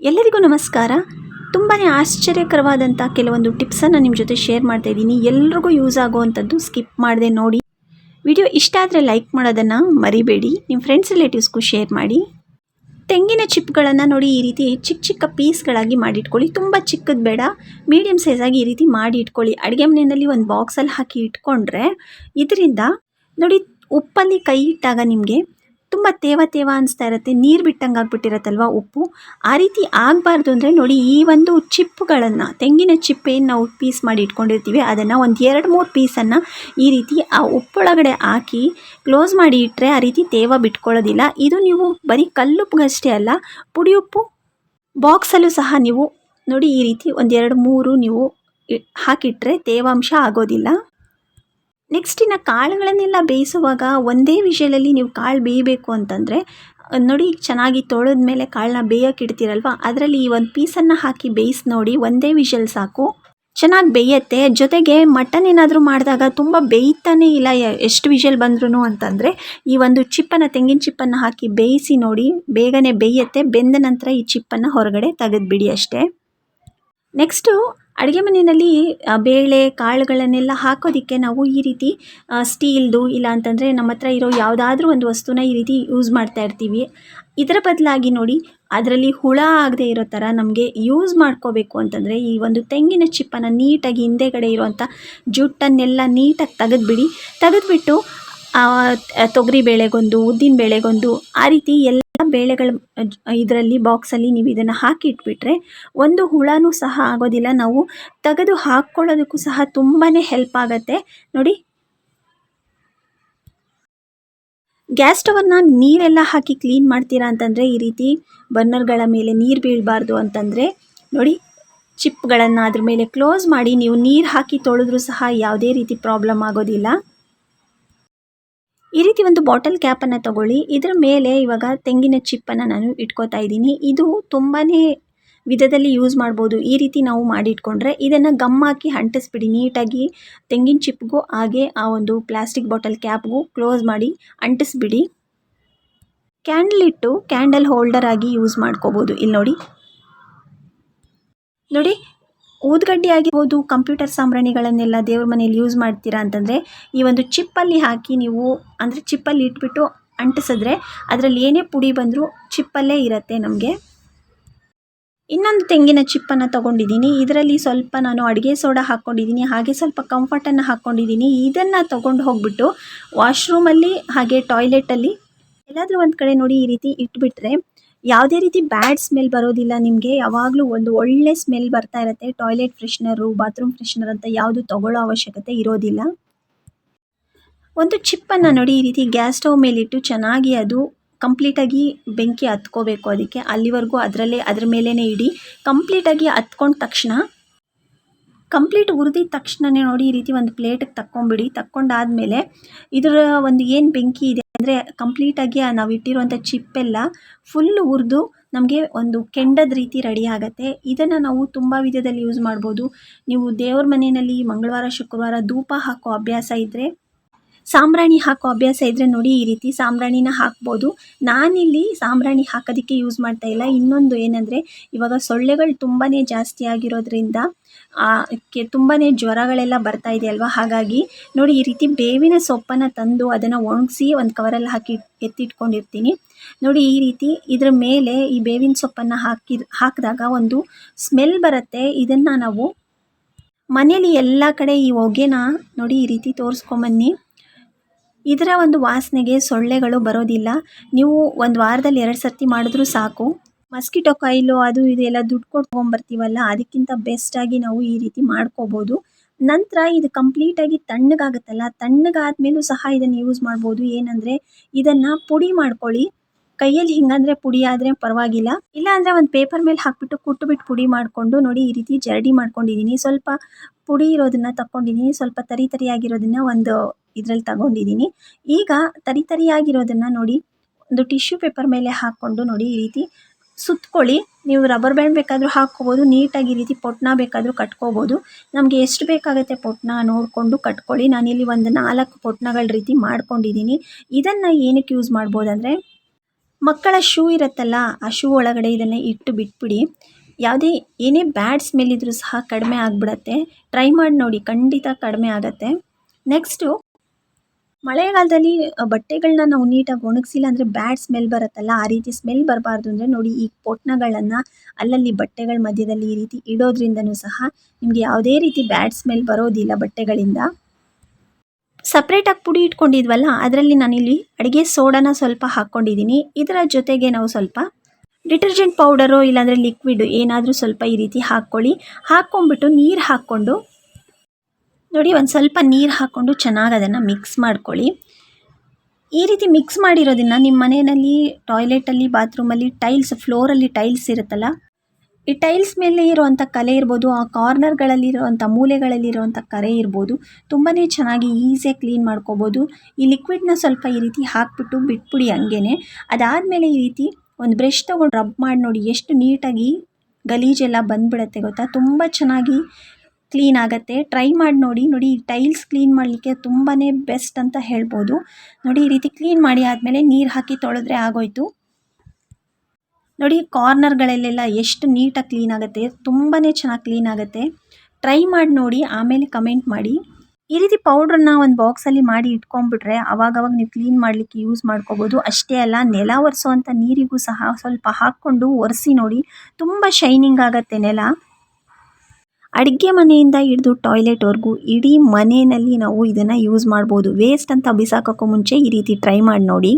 ಎಲ್ಲರಿಗೂ ನಮಸ್ಕಾರ. ತುಂಬಾ ಆಶ್ಚರ್ಯಕರವಾದಂಥ ಕೆಲವೊಂದು ಟಿಪ್ಸನ್ನು ನಿಮ್ಮ ಜೊತೆ ಶೇರ್ ಮಾಡ್ತಾ ಇದ್ದೀನಿ. ಎಲ್ರಿಗೂ ಯೂಸ್ ಆಗುವಂಥದ್ದು ಸ್ಕಿಪ್ ಮಾಡದೆ ನೋಡಿ. ವಿಡಿಯೋ ಇಷ್ಟ ಆದರೆ ಲೈಕ್ ಮಾಡೋದನ್ನು ಮರಿಬೇಡಿ. ನಿಮ್ಮ ಫ್ರೆಂಡ್ಸ್, ರಿಲೇಟಿವ್ಸ್ಗೂ ಶೇರ್ ಮಾಡಿ. ತೆಂಗಿನ ಚಿಪ್ಗಳನ್ನು ನೋಡಿ ಈ ರೀತಿ ಚಿಕ್ಕ ಚಿಕ್ಕ ಪೀಸ್ಗಳಾಗಿ ಮಾಡಿಟ್ಕೊಳ್ಳಿ. ತುಂಬ ಚಿಕ್ಕದು ಬೇಡ ಮೀಡಿಯಮ್ ಸೈಜಾಗಿ ಈ ರೀತಿ ಮಾಡಿ ಇಟ್ಕೊಳ್ಳಿ. ಅಡುಗೆ ಮನೆಯಲ್ಲಿ ಒಂದು ಬಾಕ್ಸಲ್ಲಿ ಹಾಕಿ ಇಟ್ಕೊಂಡ್ರೆ, ಇದರಿಂದ ನೋಡಿ, ಉಪ್ಪಲ್ಲಿ ಕೈ ಇಟ್ಟಾಗ ನಿಮಗೆ ತುಂಬ ತೇವ ತೇವ ಅನಿಸ್ತಾ ಇರುತ್ತೆ, ನೀರು ಬಿಟ್ಟಂಗೆ ಆಗ್ಬಿಟ್ಟಿರತ್ತಲ್ವ ಉಪ್ಪು? ಆ ರೀತಿ ಆಗಬಾರ್ದು ಅಂದರೆ ನೋಡಿ ಈ ಒಂದು ಚಿಪ್ಪುಗಳನ್ನು, ತೆಂಗಿನ ಚಿಪ್ಪೇನು ನಾವು ಪೀಸ್ ಮಾಡಿ ಇಟ್ಕೊಂಡಿರ್ತೀವಿ, ಅದನ್ನು ಒಂದು ಎರಡು ಮೂರು ಪೀಸನ್ನು ಈ ರೀತಿ ಆ ಉಪ್ಪೊಳಗಡೆ ಹಾಕಿ ಕ್ಲೋಸ್ ಮಾಡಿ ಇಟ್ಟರೆ ಆ ರೀತಿ ತೇವ ಬಿಟ್ಕೊಳ್ಳೋದಿಲ್ಲ. ಇದು ನೀವು ಬರೀ ಕಲ್ಲುಪ್ಪಗಷ್ಟೇ ಅಲ್ಲ, ಪುಡಿ ಉಪ್ಪು ಬಾಕ್ಸಲ್ಲೂ ಸಹ ನೀವು ನೋಡಿ ಈ ರೀತಿ ಒಂದೆರಡು ಮೂರು ನೀವು ಹಾಕಿಟ್ರೆ ತೇವಾಂಶ ಆಗೋದಿಲ್ಲ. ನೆಕ್ಸ್ಟ್ ಇನ್ನು ಕಾಳುಗಳನ್ನೆಲ್ಲ ಬೇಯಿಸುವಾಗ ಒಂದೇ ವಿಷಯದಲ್ಲಿ ನೀವು ಕಾಳು ಬೇಯಬೇಕು ಅಂತಂದರೆ ನೋಡಿ ಚೆನ್ನಾಗಿ ತೊಳೆದ ಮೇಲೆ ಕಾಳನ್ನ ಬೇಯಕ್ಕೆ ಇಡ್ತೀರಲ್ವ? ಅದರಲ್ಲಿ ಈ ಒಂದು ಪೀಸನ್ನು ಹಾಕಿ ಬೇಯಿಸಿ ನೋಡಿ, ಒಂದೇ ವಿಷಲ್ ಸಾಕು. ಚೆನ್ನಾಗಿ ಬೇಯತ್ತೆ. ಜೊತೆಗೆ ಮಟನ್ ಏನಾದರೂ ಮಾಡಿದಾಗ ತುಂಬ ಬೇಯ್ತಾನೇ ಇಲ್ಲ ಎಷ್ಟು ವಿಷಲ್ ಬಂದ್ರೂ ಅಂತಂದರೆ, ಈ ಒಂದು ಚಿಪ್ಪನ್ನು, ತೆಂಗಿನ ಚಿಪ್ಪನ್ನು ಹಾಕಿ ಬೇಯಿಸಿ ನೋಡಿ, ಬೇಗನೆ ಬೇಯತ್ತೆ. ಬೆಂದ ನಂತರ ಈ ಚಿಪ್ಪನ್ನು ಹೊರಗಡೆ ತೆಗೆದುಬಿಡಿ ಅಷ್ಟೇ. ನೆಕ್ಸ್ಟು ಅಡುಗೆ ಮನೆಯಲ್ಲಿ ಬೇಳೆ, ಕಾಳುಗಳನ್ನೆಲ್ಲ ಹಾಕೋದಕ್ಕೆ ನಾವು ಈ ರೀತಿ ಸ್ಟೀಲ್ದು ಇಲ್ಲ ಅಂತಂದರೆ ನಮ್ಮ ಹತ್ರ ಇರೋ ಯಾವುದಾದ್ರೂ ಒಂದು ವಸ್ತುನ ಈ ರೀತಿ ಯೂಸ್ ಮಾಡ್ತಾ ಇರ್ತೀವಿ. ಇದರ ಬದಲಾಗಿ ನೋಡಿ, ಅದರಲ್ಲಿ ಹುಳ ಆಗದೆ ಇರೋ ಥರ ನಮಗೆ ಯೂಸ್ ಮಾಡ್ಕೋಬೇಕು ಅಂತಂದರೆ ಈ ಒಂದು ತೆಂಗಿನ ಚಿಪ್ಪನ್ನು ನೀಟಾಗಿ ಹಿಂದೆಗಡೆ ಇರುವಂಥ ಜುಟ್ಟನ್ನೆಲ್ಲ ನೀಟಾಗಿ ತೆಗೆದ್ಬಿಡಿ. ತೆಗೆದ್ಬಿಟ್ಟು ತೊಗರಿ ಬೇಳೆಗೊಂದು, ಉದ್ದಿನ ಬೇಳೆಗೊಂದು, ಆ ರೀತಿ ಎಲ್ಲ ಬೇಳೆಗಳ, ಇದರಲ್ಲಿ, ಬಾಕ್ಸಲ್ಲಿ ನೀವು ಇದನ್ನು ಹಾಕಿ ಇಟ್ಬಿಟ್ರೆ ಒಂದು ಹುಳನೂ ಸಹ ಆಗೋದಿಲ್ಲ. ನಾವು ತೆಗೆದು ಹಾಕ್ಕೊಳ್ಳೋದಕ್ಕೂ ಸಹ ತುಂಬಾ ಹೆಲ್ಪ್ ಆಗುತ್ತೆ. ನೋಡಿ. ಗ್ಯಾಸ್ ಸ್ಟವನ್ನು ನೀರೆಲ್ಲ ಹಾಕಿ ಕ್ಲೀನ್ ಮಾಡ್ತೀರಾ ಅಂತಂದರೆ ಈ ರೀತಿ ಬರ್ನರ್ಗಳ ಮೇಲೆ ನೀರು ಬೀಳಬಾರ್ದು ಅಂತಂದರೆ, ನೋಡಿ, ಚಿಪ್ಗಳನ್ನು ಅದ್ರ ಮೇಲೆ ಕ್ಲೋಸ್ ಮಾಡಿ ನೀವು ನೀರು ಹಾಕಿ ತೊಳೆದ್ರೂ ಸಹ ಯಾವುದೇ ರೀತಿ ಪ್ರಾಬ್ಲಮ್ ಆಗೋದಿಲ್ಲ. ಈ ರೀತಿ ಒಂದು ಬಾಟಲ್ ಕ್ಯಾಪನ್ನು ತಗೊಳ್ಳಿ. ಇದರ ಮೇಲೆ ಇವಾಗ ತೆಂಗಿನ ಚಿಪ್ಪನ್ನು ನಾನು ಇಟ್ಕೋತಾ ಇದ್ದೀನಿ. ಇದು ತುಂಬಾ ವಿಧದಲ್ಲಿ ಯೂಸ್ ಮಾಡ್ಬೋದು. ಈ ರೀತಿ ನಾವು ಮಾಡಿ ಇಟ್ಕೊಂಡ್ರೆ ಇದನ್ನು ಗಮ್ ಹಾಕಿ ಅಂಟಿಸ್ಬಿಡಿ. ನೀಟಾಗಿ ತೆಂಗಿನ ಚಿಪ್ಗೂ ಹಾಗೆ ಆ ಒಂದು ಪ್ಲಾಸ್ಟಿಕ್ ಬಾಟಲ್ ಕ್ಯಾಪ್ಗೂ ಕ್ಲೋಸ್ ಮಾಡಿ ಅಂಟಿಸ್ಬಿಡಿ. ಕ್ಯಾಂಡಲ್ ಇಟ್ಟು ಕ್ಯಾಂಡಲ್ ಹೋಲ್ಡರ್ ಆಗಿ ಯೂಸ್ ಮಾಡ್ಕೋಬೋದು. ಇಲ್ಲಿ ನೋಡಿ ನೋಡಿ ಊದ್ಗಡ್ಡಿ ಆಗಿರ್ಬೋದು ಕಂಪ್ಯೂಟರ್ ಸಾಮ್ರಾಣಿಗಳನ್ನೆಲ್ಲ ದೇವ್ರ ಮನೇಲಿ ಯೂಸ್ ಮಾಡ್ತೀರಾ ಅಂತಂದರೆ, ಈ ಒಂದು ಚಿಪ್ಪಲ್ಲಿ ಹಾಕಿ ನೀವು, ಅಂದರೆ ಚಿಪ್ಪಲ್ಲಿ ಇಟ್ಬಿಟ್ಟು ಅಂಟಿಸಿದ್ರೆ ಅದರಲ್ಲಿ ಏನೇ ಪುಡಿ ಬಂದರೂ ಚಿಪ್ಪಲ್ಲೇ ಇರುತ್ತೆ ನಮಗೆ. ಇನ್ನೊಂದು ತೆಂಗಿನ ಚಿಪ್ಪನ್ನು ತೊಗೊಂಡಿದ್ದೀನಿ. ಇದರಲ್ಲಿ ಸ್ವಲ್ಪ ನಾನು ಅಡುಗೆ ಸೋಡಾ ಹಾಕ್ಕೊಂಡಿದ್ದೀನಿ, ಹಾಗೆ ಸ್ವಲ್ಪ ಕಂಫರ್ಟನ್ನು ಹಾಕ್ಕೊಂಡಿದ್ದೀನಿ. ಇದನ್ನು ತೊಗೊಂಡು ಹೋಗ್ಬಿಟ್ಟು ವಾಶ್ರೂಮಲ್ಲಿ ಹಾಗೆ ಟಾಯ್ಲೆಟಲ್ಲಿ ಎಲ್ಲಾದರೂ ಒಂದು ಕಡೆ ನೋಡಿ ಈ ರೀತಿ ಇಟ್ಬಿಟ್ರೆ ಯಾವುದೇ ರೀತಿ ಬ್ಯಾಡ್ ಸ್ಮೆಲ್ ಬರೋದಿಲ್ಲ ನಿಮಗೆ. ಯಾವಾಗಲೂ ಒಂದು ಒಳ್ಳೆ ಸ್ಮೆಲ್ ಬರ್ತಾ ಇರುತ್ತೆ. ಟಾಯ್ಲೆಟ್ ಫ್ರೆಶ್ನರು ಬಾತ್ರೂಮ್ ಫ್ರೆಶ್ನರ್ ಅಂತ ಯಾವುದು ತಗೊಳ್ಳೋ ಅವಶ್ಯಕತೆ ಇರೋದಿಲ್ಲ. ಒಂದು ಚಿಪ್ಪನ್ನು ನೋಡಿ ಈ ರೀತಿ ಗ್ಯಾಸ್ ಸ್ಟವ್ ಮೇಲಿಟ್ಟು ಚೆನ್ನಾಗಿ ಅದು ಕಂಪ್ಲೀಟಾಗಿ ಬೆಂಕಿ ಹತ್ಕೋಬೇಕು ಅದಕ್ಕೆ. ಅಲ್ಲಿವರೆಗೂ ಅದರಲ್ಲೇ, ಅದ್ರ ಮೇಲೇ ಇಡಿ. ಕಂಪ್ಲೀಟಾಗಿ ಹತ್ಕೊಂಡ ತಕ್ಷಣ ಕಂಪ್ಲೀಟ್ ಹುರಿದಿದ ತಕ್ಷಣವೇ ನೋಡಿ ಈ ರೀತಿ ಒಂದು ಪ್ಲೇಟಿಗೆ ತಕ್ಕೊಂಬಿಡಿ ತಕ್ಕೊಂಡಾದಮೇಲೆ ಇದರ ಒಂದು ಏನು ಬೆಂಕಿ ಇದೆ ಅಂದರೆ ಕಂಪ್ಲೀಟಾಗಿ ನಾವು ಇಟ್ಟಿರುವಂಥ ಚಿಪ್ಪೆಲ್ಲ ಫುಲ್ ಹುರಿದು ನಮಗೆ ಒಂದು ಕೆಂಡದ ರೀತಿ ರೆಡಿ ಆಗುತ್ತೆ. ಇದನ್ನು ನಾವು ತುಂಬ ವಿಧದಲ್ಲಿ ಯೂಸ್ ಮಾಡ್ಬೋದು. ನೀವು ದೇವ್ರ ಮನೆಯಲ್ಲಿ ಮಂಗಳವಾರ, ಶುಕ್ರವಾರ ಧೂಪ ಹಾಕೋ ಅಭ್ಯಾಸ ಇದ್ದರೆ ಸಾಂಬ್ರಾಣಿ ಹಾಕೋ ಅಭ್ಯಾಸ ಇದ್ದರೆ ನೋಡಿ ಈ ರೀತಿ ಸಾಂಬ್ರಾಣಿನ ಹಾಕ್ಬೋದು. ನಾನಿಲ್ಲಿ ಸಾಂಬ್ರಾಣಿ ಹಾಕೋದಕ್ಕೆ ಯೂಸ್ ಮಾಡ್ತಾ ಇಲ್ಲ. ಇನ್ನೊಂದು ಏನಂದರೆ, ಇವಾಗ ಸೊಳ್ಳೆಗಳು ತುಂಬಾ ಜಾಸ್ತಿ ಆಗಿರೋದ್ರಿಂದ ಕೆ ತುಂಬಾ ಜ್ವರಗಳೆಲ್ಲ ಬರ್ತಾ ಇದೆ ಅಲ್ವಾ? ಹಾಗಾಗಿ ನೋಡಿ ಈ ರೀತಿ ಬೇವಿನ ಸೊಪ್ಪನ್ನು ತಂದು ಅದನ್ನು ಒಣಗಿಸಿ ಒಂದು ಕವರಲ್ಲಿ ಹಾಕಿ, ಎತ್ತಿಟ್ಕೊಂಡಿರ್ತೀನಿ. ನೋಡಿ ಈ ರೀತಿ ಇದ್ರ ಮೇಲೆ ಈ ಬೇವಿನ ಸೊಪ್ಪನ್ನು ಹಾಕಿ ಹಾಕಿದಾಗ ಒಂದು ಸ್ಮೆಲ್ ಬರುತ್ತೆ. ಇದನ್ನು ನಾವು ಮನೇಲಿ ಎಲ್ಲ ಕಡೆ ಈ ಹೊಗೆನ ನೋಡಿ ಈ ರೀತಿ ತೋರಿಸ್ಕೊಂಬನ್ನಿ. ಇದರ ಒಂದು ವಾಸನೆಗೆ ಸೊಳ್ಳೆಗಳು ಬರೋದಿಲ್ಲ. ನೀವು ಒಂದು ವಾರದಲ್ಲಿ ಎರಡು ಸರ್ತಿ ಮಾಡಿದ್ರೂ ಸಾಕು. ಮಸ್ಕಿಟೋ ಕಾಯಿಲು ಅದು ಇದೆಲ್ಲ ದುಡ್ಡು ಕೊಟ್ಟು ತೊಗೊಂಬರ್ತೀವಲ್ಲ, ಅದಕ್ಕಿಂತ ಬೆಸ್ಟಾಗಿ ನಾವು ಈ ರೀತಿ ಮಾಡ್ಕೋಬೋದು. ನಂತರ ಇದು ಕಂಪ್ಲೀಟಾಗಿ ತಣ್ಣಗಾಗುತ್ತಲ್ಲ, ತಣ್ಣಗಾದ್ಮೇಲೂ ಸಹ ಇದನ್ನು ಯೂಸ್ ಮಾಡ್ಬೋದು. ಏನಂದರೆ ಇದನ್ನು ಪುಡಿ ಮಾಡ್ಕೊಳ್ಳಿ. ಕೈಯಲ್ಲಿ ಹಿಂಗಂದ್ರೆ ಪುಡಿ ಆದರೆ ಪರವಾಗಿಲ್ಲ. ಇಲ್ಲಾಂದರೆ ಒಂದು ಪೇಪರ್ ಮೇಲೆ ಹಾಕ್ಬಿಟ್ಟು ಕುಟ್ಟುಬಿಟ್ಟು ಪುಡಿ ಮಾಡಿಕೊಂಡು ನೋಡಿ ಈ ರೀತಿ ಜರಡಿ ಮಾಡ್ಕೊಂಡಿದ್ದೀನಿ ಸ್ವಲ್ಪ ಪುಡಿ ಇರೋದನ್ನ ತಗೊಂಡಿದ್ದೀನಿ ಸ್ವಲ್ಪ ತರಿ ತರಿಯಾಗಿರೋದನ್ನು ಒಂದು ಇದರಲ್ಲಿ ತಗೊಂಡಿದ್ದೀನಿ ಈಗ ತರಿ ತರಿಯಾಗಿರೋದನ್ನು ನೋಡಿ, ಒಂದು ಟಿಶ್ಯೂ ಪೇಪರ್ ಮೇಲೆ ಹಾಕ್ಕೊಂಡು ನೋಡಿ ಈ ರೀತಿ ಸುತ್ಕೊಳ್ಳಿ. ನೀವು ರಬ್ಬರ್ ಬ್ಯಾಂಡ್ ಬೇಕಾದರೂ ಹಾಕ್ಕೋಬೋದು, ನೀಟಾಗಿ ಈ ರೀತಿ ಪೊಟ್ನ ಬೇಕಾದರೂ ಕಟ್ಕೋಬೋದು. ನಮಗೆ ಎಷ್ಟು ಬೇಕಾಗುತ್ತೆ ಪೊಟ್ನ ನೋಡಿಕೊಂಡು ಕಟ್ಕೊಳ್ಳಿ. ನಾನಿಲ್ಲಿ ಒಂದು ನಾಲ್ಕು ಪೊಟ್ನಗಳ ರೀತಿ ಮಾಡ್ಕೊಂಡಿದ್ದೀನಿ ಇದನ್ನು ಏನಕ್ಕೆ ಯೂಸ್ ಮಾಡ್ಬೋದಂದರೆ, ಮಕ್ಕಳ ಶೂ ಇರುತ್ತಲ್ಲ, ಆ ಶೂ ಒಳಗಡೆ ಇದನ್ನು ಇಟ್ಟು ಬಿಟ್ಬಿಡಿ. ಯಾವುದೇ, ಏನೇ ಬ್ಯಾಡ್ ಸ್ಮೆಲ್ ಇದ್ದರೂ ಸಹ ಕಡಿಮೆ ಆಗಿಬಿಡತ್ತೆ. ಟ್ರೈ ಮಾಡಿ ನೋಡಿ, ಖಂಡಿತ ಕಡಿಮೆ ಆಗುತ್ತೆ. ನೆಕ್ಸ್ಟು ಮಳೆಗಾಲದಲ್ಲಿ ಬಟ್ಟೆಗಳನ್ನ ನಾವು ನೀಟಾಗಿ ಒಣಗಿಸಿಲ್ಲ ಅಂದರೆ ಬ್ಯಾಡ್ ಸ್ಮೆಲ್ ಬರುತ್ತಲ್ಲ, ಆ ರೀತಿ ಸ್ಮೆಲ್ ಬರಬಾರ್ದು ಅಂದರೆ ನೋಡಿ ಈ ಪೊಟ್ಣಗಳನ್ನು ಅಲ್ಲಲ್ಲಿ ಬಟ್ಟೆಗಳ ಮಧ್ಯದಲ್ಲಿ ಈ ರೀತಿ ಇಡೋದ್ರಿಂದನೂ ಸಹ ನಿಮಗೆ ಯಾವುದೇ ರೀತಿ ಬ್ಯಾಡ್ ಸ್ಮೆಲ್ ಬರೋದಿಲ್ಲ ಬಟ್ಟೆಗಳಿಂದ. ಸಪ್ರೇಟಾಗಿ ಪುಡಿ ಇಟ್ಕೊಂಡಿದ್ವಲ್ಲ, ಅದರಲ್ಲಿ ನಾನಿಲ್ಲಿ ಅಡುಗೆ ಸೋಡಾನ ಸ್ವಲ್ಪ ಹಾಕ್ಕೊಂಡಿದ್ದೀನಿ ಇದರ ಜೊತೆಗೆ ನಾವು ಸ್ವಲ್ಪ ಡಿಟರ್ಜೆಂಟ್ ಪೌಡರು ಇಲ್ಲಾಂದರೆ ಲಿಕ್ವಿಡು ಏನಾದರೂ ಸ್ವಲ್ಪ ಈ ರೀತಿ ಹಾಕ್ಕೊಳ್ಳಿ. ಹಾಕ್ಕೊಂಡ್ಬಿಟ್ಟು ನೀರು ಹಾಕ್ಕೊಂಡು ನೋಡಿ, ಒಂದು ಸ್ವಲ್ಪ ನೀರು ಹಾಕ್ಕೊಂಡು ಚೆನ್ನಾಗಿ ಅದನ್ನು ಮಿಕ್ಸ್ ಮಾಡ್ಕೊಳ್ಳಿ. ಈ ರೀತಿ ಮಿಕ್ಸ್ ಮಾಡಿರೋದನ್ನು ನಿಮ್ಮ ಮನೆಯಲ್ಲಿ ಟಾಯ್ಲೆಟಲ್ಲಿ ಬಾತ್ರೂಮಲ್ಲಿ ಟೈಲ್ಸ್ ಫ್ಲೋರಲ್ಲಿ ಟೈಲ್ಸ್ ಇರುತ್ತಲ್ಲ, ಈ ಟೈಲ್ಸ್ ಮೇಲೆ ಇರುವಂಥ ಕಲೆ ಇರ್ಬೋದು, ಆ ಕಾರ್ನರ್ಗಳಲ್ಲಿರುವಂಥ ಮೂಲೆಗಳಲ್ಲಿರುವಂಥ ಕರೆ ಇರ್ಬೋದು ತುಂಬಾ ಚೆನ್ನಾಗಿ ಈಸಿಯಾಗಿ ಕ್ಲೀನ್ ಮಾಡ್ಕೋಬೋದು. ಈ ಲಿಕ್ವಿಡ್ನ ಸ್ವಲ್ಪ ಈ ರೀತಿ ಹಾಕ್ಬಿಟ್ಟು ಬಿಟ್ಬಿಡಿ ಹಂಗೇ ಅದಾದಮೇಲೆ ಈ ರೀತಿ ಒಂದು ಬ್ರಷ್ ತೊಗೊಂಡು ರಬ್ ಮಾಡಿ ನೋಡಿ, ಎಷ್ಟು ನೀಟಾಗಿ ಗಲೀಜೆಲ್ಲ ಬಂದ್ಬಿಡತ್ತೆ ಗೊತ್ತಾ? ತುಂಬ ಚೆನ್ನಾಗಿ ಕ್ಲೀನ್ ಆಗುತ್ತೆ. ಟ್ರೈ ಮಾಡಿ ನೋಡಿ. ನೋಡಿ ಟೈಲ್ಸ್ ಕ್ಲೀನ್ ಮಾಡಲಿಕ್ಕೆ ತುಂಬಾ ಬೆಸ್ಟ್ ಅಂತ ಹೇಳ್ಬೋದು. ನೋಡಿ, ಈ ರೀತಿ ಕ್ಲೀನ್ ಮಾಡಿ ಆದಮೇಲೆ ನೀರು ಹಾಕಿ ತೊಳೆದ್ರೆ ಆಗೋಯ್ತು. ನೋಡಿ ಕಾರ್ನರ್ಗಳಲ್ಲೆಲ್ಲ ಎಷ್ಟು ನೀಟಾಗಿ ಕ್ಲೀನ್ ಆಗುತ್ತೆ. ತುಂಬಾ ಚೆನ್ನಾಗಿ ಕ್ಲೀನ್ ಆಗುತ್ತೆ. ಟ್ರೈ ಮಾಡಿ ನೋಡಿ. ಆಮೇಲೆ ಕಮೆಂಟ್ ಮಾಡಿ. ಈ ರೀತಿ ಪೌಡ್ರನ್ನ ಒಂದು ಬಾಕ್ಸಲ್ಲಿ ಮಾಡಿ ಇಟ್ಕೊಂಡ್ಬಿಟ್ರೆ ಅವಾಗವಾಗ ನೀವು ಕ್ಲೀನ್ ಮಾಡಲಿಕ್ಕೆ ಯೂಸ್ ಮಾಡ್ಕೋಬೋದು. ಅಷ್ಟೇ ಅಲ್ಲ, ನೆಲ ಒರೆಸೋವಂಥ ನೀರಿಗೂ ಸಹ ಸ್ವಲ್ಪ ಹಾಕ್ಕೊಂಡು ಒರೆಸಿ ನೋಡಿ. ತುಂಬ ಶೈನಿಂಗ್ ಆಗುತ್ತೆ ನೆಲ. ಅಡುಗೆ ಮನೆಯಿಂದ ಹಿಡಿದು ಟಾಯ್ಲೆಟ್ವರೆಗೂ ಇಡೀ ಮನೆಯಲ್ಲಿ ನಾವು ಇದನ್ನು ಯೂಸ್ ಮಾಡ್ಬೋದು. ವೇಸ್ಟ್ ಅಂತ ಬಿಸಾಕೋಕ್ಕೂ ಮುಂಚೆ ಈ ರೀತಿ ಟ್ರೈ ಮಾಡಿ ನೋಡಿ.